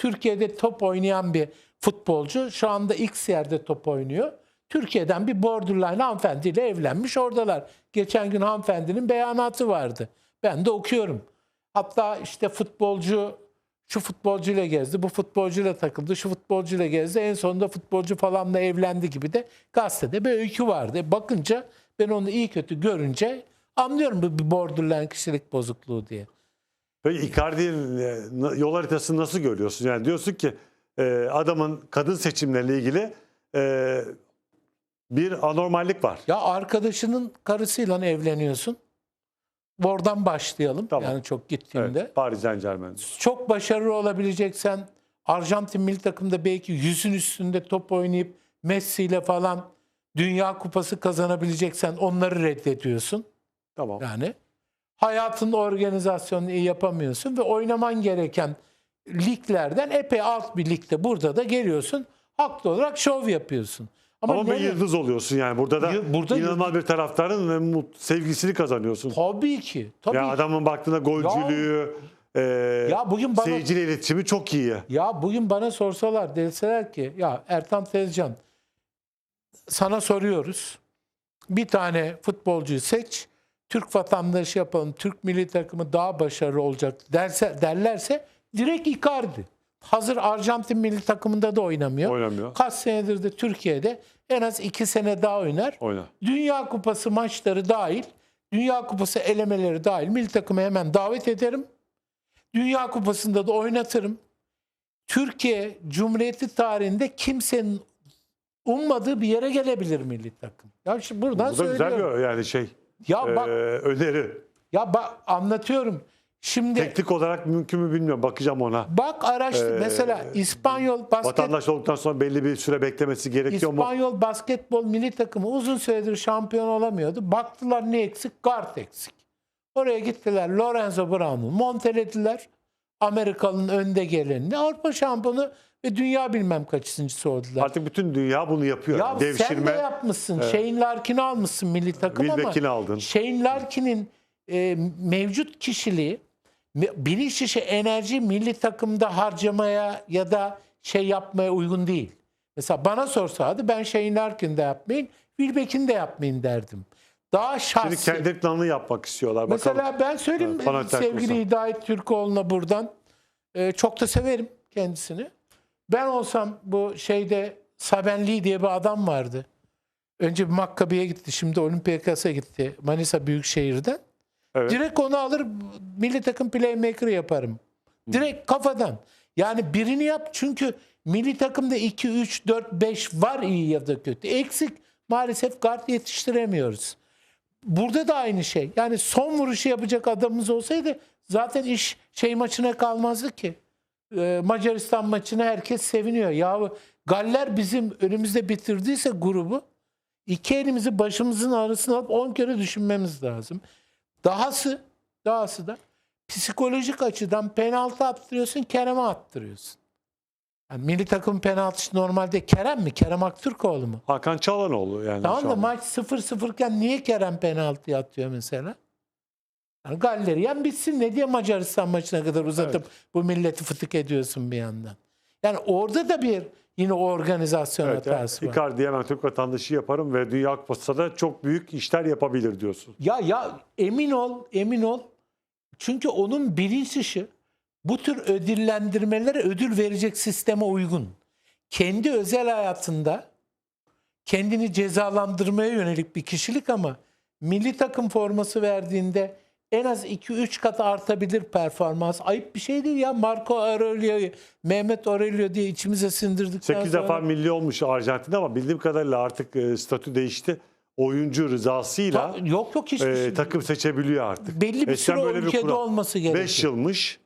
Türkiye'de top oynayan bir futbolcu. Şu anda X yerde top oynuyor. Türkiye'den bir borderline hanımefendiyle evlenmiş oradalar. Geçen gün hanımefendinin beyanatı vardı. Ben de okuyorum. Hatta işte futbolcu şu futbolcuyla gezdi, bu futbolcuyla takıldı, şu futbolcuyla gezdi. En sonunda futbolcu falanla evlendi gibi de gazetede bir öykü vardı. E Bakınca ben onu iyi kötü görünce anlıyorum bu bir borderline kişilik bozukluğu diye. Peki Icardi'nin e, yol haritasını nasıl görüyorsun? Yani diyorsun ki e, adamın kadın seçimleriyle ilgili e, bir anormallik var. Ya arkadaşının karısıyla evleniyorsun. Oradan başlayalım. Tamam. Yani çok gittiğimde. Evet, Paris Saint Germain. Çok başarılı olabileceksen Arjantin milli takımda belki yüzün üstünde top oynayıp Messi ile falan Dünya Kupası kazanabileceksen onları reddediyorsun. Tamam. Yani hayatın organizasyonunu iyi yapamıyorsun ve oynaman gereken liglerden epey alt bir ligde burada da geliyorsun. Haklı olarak şov yapıyorsun. Ama, Ama bir nereye- yıldız oluyorsun yani. Burada da Yı- burada inanılmaz bir taraftarın ve mut- sevgisini kazanıyorsun. Tabii ki. Tabii Ya ki. adamın baktığında golcülüğü, e, Ya bugün bana- seyirciyle iletişimi çok iyi. Ya bugün bana sorsalar deseler ki ya Ertan Tezcan sana soruyoruz. Bir tane futbolcuyu seç. Türk vatandaşı yapalım. Türk milli takımı daha başarılı olacak derse, derlerse direkt Icardi. Hazır Arjantin milli takımında da oynamıyor. Oynamıyor. Kaç senedir de Türkiye'de en az iki sene daha oynar. Oyna. Dünya Kupası maçları dahil, Dünya Kupası elemeleri dahil milli takımı hemen davet ederim. Dünya Kupası'nda da oynatırım. Türkiye Cumhuriyeti tarihinde kimsenin ummadığı bir yere gelebilir milli takım. Ya şimdi buradan Bu da güzel söylüyorum. bir yani şey Ya e, bak, öneri. ya bak anlatıyorum. Şimdi Teknik olarak mümkün mü bilmiyorum. Bakacağım ona. bak araştır. Ee, Mesela İspanyol basket Vatandaş olduktan sonra belli bir süre beklemesi gerekiyor mu? İspanyol basketbol milli takımı uzun süredir şampiyon olamıyordu. Baktılar ne eksik? Guard eksik. Oraya gittiler Lorenzo Brown'u montelediler. Amerikalı'nın önde gelenini. Avrupa şampiyonu ve dünya bilmem kaçıncısı oldular. Artık bütün dünya bunu yapıyor. ya Yani sen de Devşirme. yapmışsın. Shane Larkin'i almışsın milli takım ama Wilbeck'ini aldın. Shane Larkin'in e, mevcut kişiliği bilinç dışı enerji milli takımda harcamaya ya da şey yapmaya uygun değil. Mesela bana sorsalardı ben Shane Larkin'de yapmayın, Wilbeck'in de yapmayın derdim. Daha Şimdi şahsi. kendi planını yapmak istiyorlar. Bakalım. Mesela ben söyleyeyim Evet, sevgili Hidayet Türkoğlu'na buradan e, çok da severim kendisini. Ben olsam bu şeyde Sabenli diye bir adam vardı. Önce bir Makkabi'ye gitti. Şimdi Olympiakos'a gitti. Manisa Büyükşehir'den. Evet. Direkt onu alır milli takım playmaker yaparım. Direkt kafadan. Yani birini yap çünkü milli takımda 2, 3, 4, 5 var iyi ya da kötü. Eksik. Maalesef guard yetiştiremiyoruz. Burada da aynı şey. Yani son vuruşu yapacak adamımız olsaydı zaten iş şey maçına kalmazdı ki. Ee, Macaristan maçına herkes seviniyor. Yahu Galler bizim önümüzde bitirdiyse grubu iki elimizi başımızın arasına alıp 10 kere düşünmemiz lazım. Dahası, dahası da psikolojik açıdan penaltı attırıyorsun, Kerem'e attırıyorsun. Yani milli takım penaltısı normalde Kerem mi? Kerem Aktürkoğlu mu? Hakan Çalhanoğlu yani. Tamam da maç 0-0 iken niye Kerem penaltı atıyor mesela? Yani Galleri yen bitsin ne diye Macaristan maçına kadar uzatıp bu milleti fıtık ediyorsun bir yandan. Yani orada da bir yine organizasyon Evet, yani hatası var. Icardi hemen Türk vatandaşı yaparım ve Dünya Kupası'nda da çok büyük işler yapabilir diyorsun. Ya ya emin ol, emin ol. Çünkü onun bilinç dışı bu tür ödüllendirmelere ödül verecek sisteme uygun. Kendi özel hayatında kendini cezalandırmaya yönelik bir kişilik ama milli takım forması verdiğinde en az 2-3 kat artabilir performans. Ayıp bir şey değil ya. Marco Aurelio'yu, Mehmet Aurelio diye içimize sindirdikten 8 sonra. defa milli olmuş Arjantin ama bildiğim kadarıyla artık e, statü değişti. Oyuncu rızasıyla Ta- yok yok hiçbir e, şey. takım seçebiliyor artık. Belli bir Eskiden süre bir ülkede kural. olması gerekiyor. 5 yılmış.